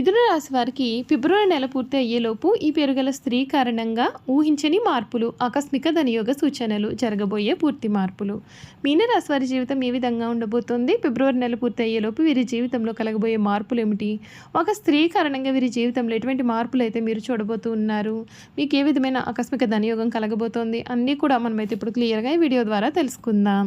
మిథున రాశి వారికి ఫిబ్రవరి నెల పూర్తి అయ్యేలోపు ఈ పెరుగల స్త్రీ కారణంగా ఊహించని మార్పులు ఆకస్మిక ధనయోగ సూచనలు జరగబోయే పూర్తి మార్పులు. మీనరాశి వారి జీవితం ఏ విధంగా ఉండబోతోంది? ఫిబ్రవరి నెల పూర్తి అయ్యేలోపు వీరి జీవితంలో కలగబోయే మార్పులు ఏమిటి? ఒక స్త్రీ కారణంగా వీరి జీవితంలో ఎటువంటి మార్పులు అయితే మీరు చూడబోతూ ఉన్నారు? మీకు ఏ విధమైన ఆకస్మిక ధనయోగం కలగబోతోంది? అన్నీ కూడా మనమైతే ఇప్పుడు క్లియర్గా ఈ వీడియో ద్వారా తెలుసుకుందాం.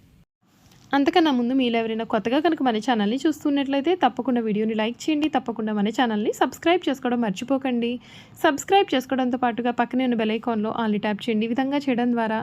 అంతకన్నా ముందు మీరు ఎవరైనా కొత్తగా కనుక మన ఛానల్ని చూస్తున్నట్లయితే తప్పకుండా వీడియోని లైక్ చేయండి తప్పకుండా మన ఛానల్ని సబ్స్క్రైబ్ చేసుకోవడం మర్చిపోకండి. సబ్స్క్రైబ్ చేసుకోవడంతో పాటుగా పక్కనే ఉన్న బెలైకాన్లో ఆన్లీ ట్యాప్ చేయండి. ఈ విధంగా చేయడం ద్వారా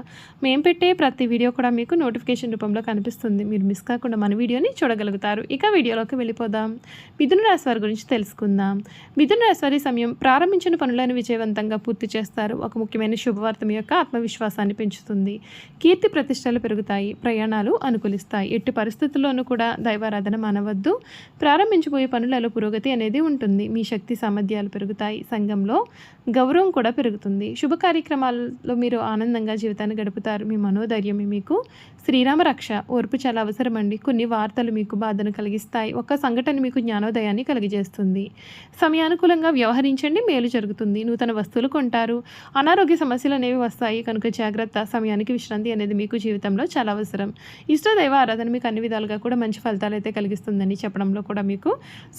మేము పెట్టే ప్రతి వీడియో కూడా మీకు నోటిఫికేషన్ రూపంలో కనిపిస్తుంది. మీరు మిస్ కాకుండా మన వీడియోని చూడగలుగుతారు. ఇక వీడియోలోకి వెళ్ళిపోదాం. మిథున రాశి వారి గురించి తెలుసుకుందాం. మిథున రాశి వారి సమయం ప్రారంభించిన పనులను విజయవంతంగా పూర్తి చేస్తారు. ఒక ముఖ్యమైన శుభవార్తం యొక్క ఆత్మవిశ్వాసాన్ని పెంచుతుంది. కీర్తి ప్రతిష్టలు పెరుగుతాయి. ప్రయాణాలు అనుకూలిస్తాయి. ఎట్టి పరిస్థితుల్లోనూ కూడా దైవారాధన మానవద్దు. ప్రారంభించబోయే పనులలో పురోగతి అనేది ఉంటుంది. మీ శక్తి సామర్థ్యాలు పెరుగుతాయి. సంఘంలో గౌరవం కూడా పెరుగుతుంది. శుభ కార్యక్రమాల్లో మీరు ఆనందంగా జీవితాన్ని గడుపుతారు. మీ మనోధైర్యం మీకు శ్రీరామ రక్ష. ఓర్పు చాలా అవసరం అండి కొన్ని వార్తలు మీకు బాధను కలిగిస్తాయి. ఒక సంఘటన మీకు జ్ఞానోదయాన్ని కలిగజేస్తుంది. సమయానుకూలంగా వ్యవహరించండి. మేలు జరుగుతుంది. నూతన వస్తువులు కొంటారు. అనారోగ్య సమస్యలు అనేవి వస్తాయి. కనుక జాగ్రత్త. సమయానికి విశ్రాంతి అనేది మీకు జీవితంలో చాలా అవసరం. ఇష్ట దైవ ఆరాధన మీకు అన్ని విధాలుగా కూడా మంచి ఫలితాలు అయితే కలిగిస్తుందని చెప్పడంలో కూడా మీకు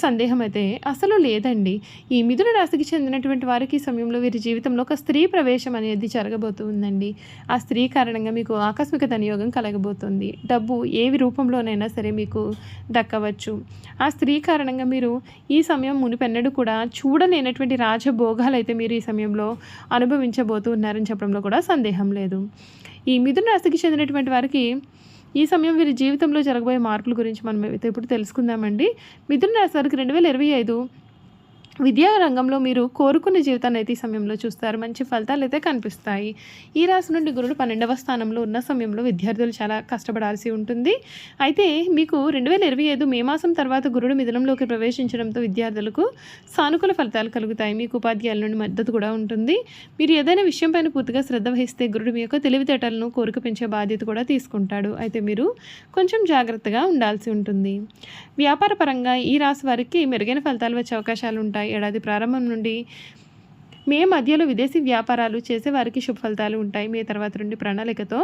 సందేహం అయితే అసలు లేదండి. ఈ మిథున రాశికి చెందినటువంటి వారికి ఈ సమయంలో వీరి జీవితంలో ఒక స్త్రీ ప్రవేశం అనేది జరగబోతుందండి. ఆ స్త్రీ కారణంగా మీకు ఆకస్మిక ధనియోగం కలగబోతుంది. డబ్బు ఏవి రూపంలోనైనా సరే మీకు దక్కవచ్చు. ఆ స్త్రీ కారణంగా మీరు ఈ సమయం మునిపెన్నడు కూడా చూడలేనటువంటి రాజభోగాలు అయితే మీరు ఈ సమయంలో అనుభవించబోతున్నారని చెప్పడంలో కూడా సందేహం లేదు. ఈ మిథున రాశికి చెందినటువంటి వారికి ఈ సమయం వీరి జీవితంలో జరగబోయే మార్పుల గురించి మనం అయితే ఇప్పుడు తెలుసుకుందామండి. మిథున రాశి వారికి రెండు వేల ఇరవై ఐదు విద్యా రంగంలో మీరు కోరుకున్న జీవితాన్ని అయితే ఈ సమయంలో చూస్తారు. మంచి ఫలితాలు అయితే కనిపిస్తాయి. ఈ రాశి నుండి గురుడు పన్నెండవ స్థానంలో ఉన్న సమయంలో విద్యార్థులు చాలా కష్టపడాల్సి ఉంటుంది. అయితే మీకు రెండు వేల ఇరవై ఐదు మే మాసం తర్వాత గురుడు మిథునంలోకి ప్రవేశించడంతో విద్యార్థులకు సానుకూల ఫలితాలు కలుగుతాయి. మీకు ఉపాధ్యాయుల నుండి మద్దతు కూడా ఉంటుంది. మీరు ఏదైనా విషయం పైన పూర్తిగా శ్రద్ధ వహిస్తే గురుడు మీ యొక్క తెలివితేటలను కోరిక పెంచే బాధ్యత కూడా తీసుకుంటాడు. అయితే మీరు కొంచెం జాగ్రత్తగా ఉండాల్సి ఉంటుంది. వ్యాపార పరంగా ఈ రాశి వారికి మెరుగైన ఫలితాలు వచ్చే అవకాశాలు ఉంటాయి. ఏడాది ప్రారంభం నుండి మే మధ్యలో విదేశీ వ్యాపారాలు చేసే వారికి శుభ ఫలితాలు ఉంటాయి. మే తర్వాత నుండి ప్రణాళికతో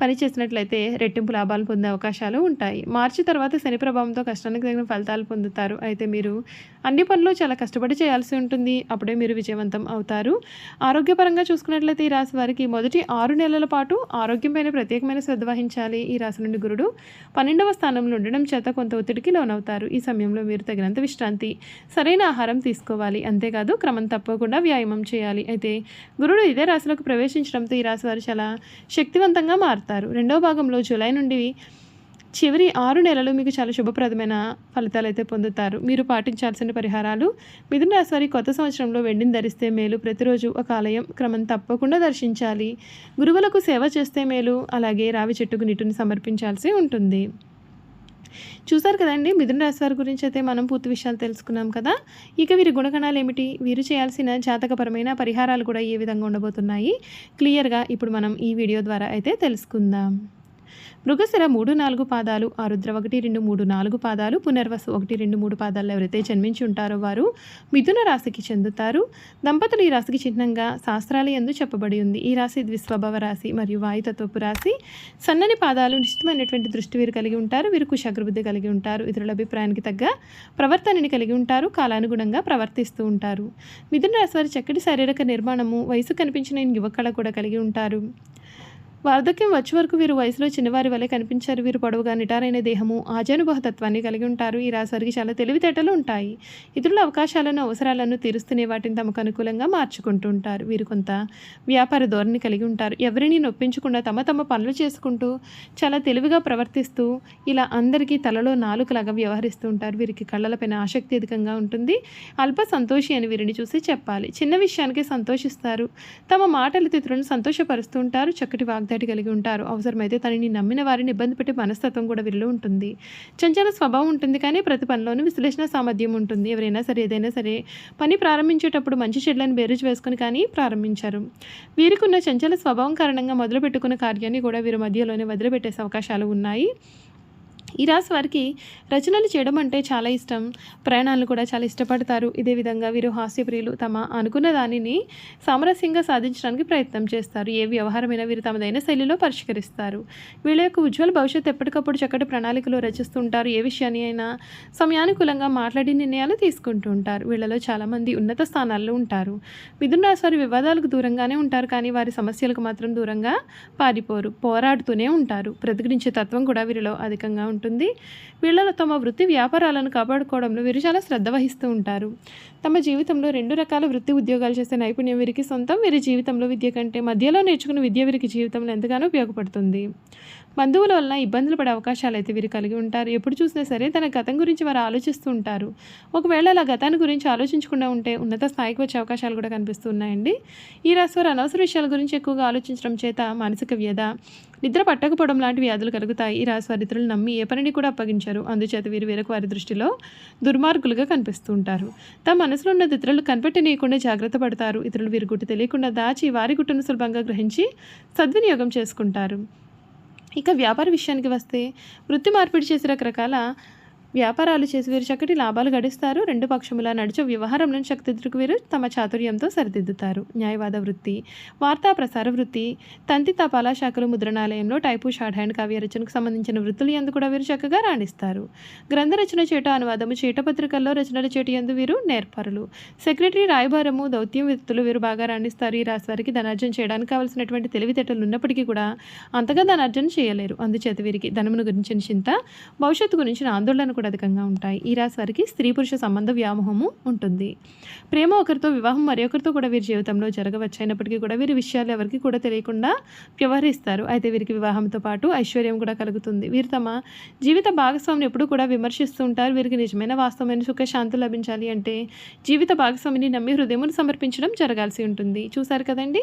పనిచేసినట్లయితే రెట్టింపు లాభాలు పొందే అవకాశాలు ఉంటాయి. మార్చి తర్వాత శని ప్రభావంతో కష్టానికి తగిన ఫలితాలు పొందుతారు. అయితే మీరు అన్ని పనులు చాలా కష్టపడి చేయాల్సి ఉంటుంది. అప్పుడే మీరు విజయవంతం అవుతారు. ఆరోగ్యపరంగా చూసుకున్నట్లయితే ఈ రాశి వారికి మొదటి ఆరు నెలల పాటు ఆరోగ్యంపైన ప్రత్యేకమైన శ్రద్ధ వహించాలి. ఈ రాశి నుండి గురుడు పన్నెండవ స్థానంలో ఉండడం చేత కొంత ఒత్తిడికి లోనవుతారు. ఈ సమయంలో మీరు తగినంత విశ్రాంతి సరైన ఆహారం తీసుకోవాలి. అంతేకాదు క్రమం తప్పకుండా వ్యాయామం చేయాలి. అయితే గురుడు ఇదే రాశిలోకి ప్రవేశించడంతో ఈ రాశి వారు చాలా శక్తివంతంగా మారుతారు. రెండవ భాగంలో జూలై నుండి చివరి ఆరు నెలలు మీకు చాలా శుభప్రదమైన ఫలితాలు అయితే పొందుతారు. మీరు పాటించాల్సిన పరిహారాలు మిథున రాశి వారి కొత్త సంవత్సరంలో వెండిని ధరిస్తే మేలు. ప్రతిరోజు ఒక ఆలయం క్రమం తప్పకుండా దర్శించాలి. గురువులకు సేవ చేస్తే మేలు. అలాగే రావి చెట్టుకు నీటిని సమర్పించాల్సి ఉంటుంది. చూసారు కదండి మిథున రాశి వారి గురించి అయితే మనం పూర్తి విషయాలు తెలుసుకున్నాం కదా. ఇక వీరి గుణగణాలు ఏమిటి? వీరు చేయాల్సిన జాతకపరమైన పరిహారాలు కూడా ఏ విధంగా ఉండబోతున్నాయి? క్లియర్గా ఇప్పుడు మనం ఈ వీడియో ద్వారా అయితే తెలుసుకుందాం. మృగశిర మూడు నాలుగు పాదాలు ఆరుద్ర ఒకటి రెండు మూడు నాలుగు పాదాలు పునర్వసు ఒకటి రెండు మూడు పాదాలు ఎవరైతే జన్మించి ఉంటారో వారు మిథున రాశికి చెందుతారు. దంపతులు ఈ రాశికి చిహ్నంగా శాస్త్రాలు ఎందు చెప్పబడి ఉంది. ఈ రాశి ద్విస్వభావ రాశి మరియు వాయుతత్వపు రాశి. సన్నని పాదాలు నిశ్చితమైనటువంటి దృష్టి వీరు కలిగి ఉంటారు. వీరు కుశాగ్రబుద్ధి కలిగి ఉంటారు. ఇతరుల అభిప్రాయానికి తగ్గ ప్రవర్తనని కలిగి ఉంటారు. కాలానుగుణంగా ప్రవర్తిస్తూ ఉంటారు. మిథున రాశి వారి చక్కటి శారీరక నిర్మాణము వయసు కనిపించిన యువకళ కూడా కలిగి ఉంటారు. వార్ధక్యం వచ్చే వరకు వీరు వయసులో చిన్నవారి వలె కనిపించారు. వీరు పొడవుగా నిటారైన దేహము ఆజానుభవతత్వాన్ని కలిగి ఉంటారు. ఈ రాశివారికి చాలా తెలివితేటలు ఉంటాయి. ఇతరుల అవకాశాలను అవసరాలను తీరుస్తూనే వాటిని తమకు అనుకూలంగా మార్చుకుంటూ ఉంటారు. వీరు కొంత వ్యాపార ధోరణి కలిగి ఉంటారు. ఎవరిని నొప్పించకుండా తమ తమ పనులు చేసుకుంటూ చాలా తెలివిగా ప్రవర్తిస్తూ ఇలా అందరికీ తలలో నాలుకలాగా వ్యవహరిస్తూ ఉంటారు. వీరికి కళ్ళలపైన ఆసక్తి అధికంగా ఉంటుంది. అల్ప సంతోషి అని వీరిని చూసి చెప్పాలి. చిన్న విషయానికి సంతోషిస్తారు. తమ మాటలు ఇతరులను సంతోషపరుస్తూ ఉంటారు. చక్కటి వాగ్దాటి కలిగి ఉంటారు. అవసరమైతే తనని నమ్మిన వారిని ఇబ్బంది పెట్టే మనస్తత్వం కూడా వీరిలో ఉంటుంది. చంచల స్వభావం ఉంటుంది కానీ ప్రతి పనిలోనూ విశ్లేషణ సామర్థ్యం ఉంటుంది. ఎవరైనా సరే ఏదైనా సరే పని ప్రారంభించేటప్పుడు మంచి చెడ్లను బేరుజు వేసుకుని కానీ ప్రారంభించారు. వీరికి ఉన్న చంచల స్వభావం కారణంగా మొదలు పెట్టుకున్న కార్యాన్ని కూడా వీరి మధ్యలోనే వదిలిపెట్టేసే అవకాశాలు ఉన్నాయి. ఈ రాశి వారికి రచనలు చేయడం అంటే చాలా ఇష్టం. ప్రయాణాలను కూడా చాలా ఇష్టపడతారు. ఇదే విధంగా వీరు హాస్యప్రియులు తమ అనుకున్న దానిని సామరస్యంగా సాధించడానికి ప్రయత్నం చేస్తారు. ఏ వ్యవహారమైనా వీరు తమదైన శైలిలో పరిష్కరిస్తారు. వీళ్ళ యొక్క ఉజ్వల భవిష్యత్తు ఎప్పటికప్పుడు చక్కటి ప్రణాళికలు రచిస్తుంటారు. ఏ విషయాన్ని అయినా సమయానుకూలంగా మాట్లాడి నిర్ణయాలు తీసుకుంటూ ఉంటారు. వీళ్ళలో చాలామంది ఉన్నత స్థానాల్లో ఉంటారు. మిథున రాశి వారి వివాదాలకు దూరంగానే ఉంటారు. కానీ వారి సమస్యలకు మాత్రం దూరంగా పారిపోరు. పోరాడుతూనే ఉంటారు. ప్రతిఘటించే తత్వం కూడా వీరిలో అధికంగా ఉంటుంది. వీళ్ళలో తమ వృత్తి వ్యాపారాలను కాపాడుకోవడంలో వీరు చాలా శ్రద్ధ వహిస్తూ ఉంటారు. తమ జీవితంలో రెండు రకాల వృత్తి ఉద్యోగాలు చేసే నైపుణ్యం వీరికి సొంతం. వీరి జీవితంలో విద్య కంటే మధ్యలో నేర్చుకున్న విద్య వీరికి జీవితంలో ఎంతగానో ఉపయోగపడుతుంది. బంధువుల వలన ఇబ్బందులు పడే అవకాశాలు అయితే వీరు కలిగి ఉంటారు. ఎప్పుడు చూసినా సరే తన గతం గురించి వారు ఆలోచిస్తూ ఉంటారు. ఒకవేళ అలా గతాన్ని గురించి ఆలోచించకుండా ఉంటే ఉన్నత స్థాయికి వచ్చే అవకాశాలు కూడా కనిపిస్తున్నాయండి ఈ రాశి వారు అనవసర విషయాల గురించి ఎక్కువగా ఆలోచించడం చేత మానసిక వ్యధ నిద్ర పట్టకపోవడం లాంటి వ్యాధులు కలుగుతాయి. ఈ రాశి వారిత్రులు నమ్మి ఏ పనిని కూడా అప్పగించారు. అందుచేత వీరు వేరొక వారి దృష్టిలో దుర్మార్గులుగా కనిపిస్తూ ఉంటారు. తమ మనసులో ఉన్న ఇతరులు కనిపెట్టనీయకుండా జాగ్రత్త పడతారు. ఇతరులు వీరి గుట్టు తెలియకుండా దాచి వారి గుట్టును సులభంగా గ్రహించి సద్వినియోగం చేసుకుంటారు. ఇక వ్యాపార విషయానికి వస్తే వృత్తి మార్పిడి చేసే రకరకాల వ్యాపారాలు చేసి వీరు చక్కటి లాభాలు గడిస్తారు. రెండు పక్షముల నడిచే వ్యవహారంలో చక్కదిద్దుకు వీరు తమ చాతుర్యంతో సరిదిద్దుతారు. న్యాయవాద వృత్తి వార్తా ప్రసార వృత్తి తంతి తపాలా శాఖలు ముద్రణాలయంలో టైపు షార్ట్ హ్యాండ్ కావ్య రచనకు సంబంధించిన వృత్తులు ఎందు కూడా వీరు చక్కగా రాణిస్తారు. గ్రంథ రచన చేట అనువాదము చీటపత్రికల్లో రచనల చేట ఎందు వీరు నేర్పరులు. సెక్రటరీ రాయబారము దౌత్యం వృత్తులు వీరు బాగా రాణిస్తారు. ఈ రాశి వారికి ధనార్జన చేయడానికి కావాల్సినటువంటి తెలివితేటలు ఉన్నప్పటికీ కూడా అంతగా ధనార్జన చేయలేరు. అందుచేత వీరికి ధనమును గురించిన చింత భవిష్యత్తు గురించిన ఆందోళన కూడా అధికంగా ఉంటాయి. ఈ రాశి వారికి స్త్రీ పురుష సంబంధ వ్యామోహము ఉంటుంది. ప్రేమ ఒకరితో వివాహం మరొకరితో కూడా వీరి జీవితంలో జరగవచ్చు అయినప్పటికీ కూడా వీరి విషయాలు ఎవరికి కూడా తెలియకుండా వ్యవహరిస్తారు. అయితే వీరికి వివాహంతో పాటు ఐశ్వర్యం కూడా కలుగుతుంది. వీరు తమ జీవిత భాగస్వామిని ఎప్పుడు కూడా విమర్శిస్తూ ఉంటారు. వీరికి నిజమైన వాస్తవమైన సుఖశాంతి లభించాలి అంటే జీవిత భాగస్వామిని నమ్మి హృదయమును సమర్పించడం జరగాల్సి ఉంటుంది. చూసారు కదండి?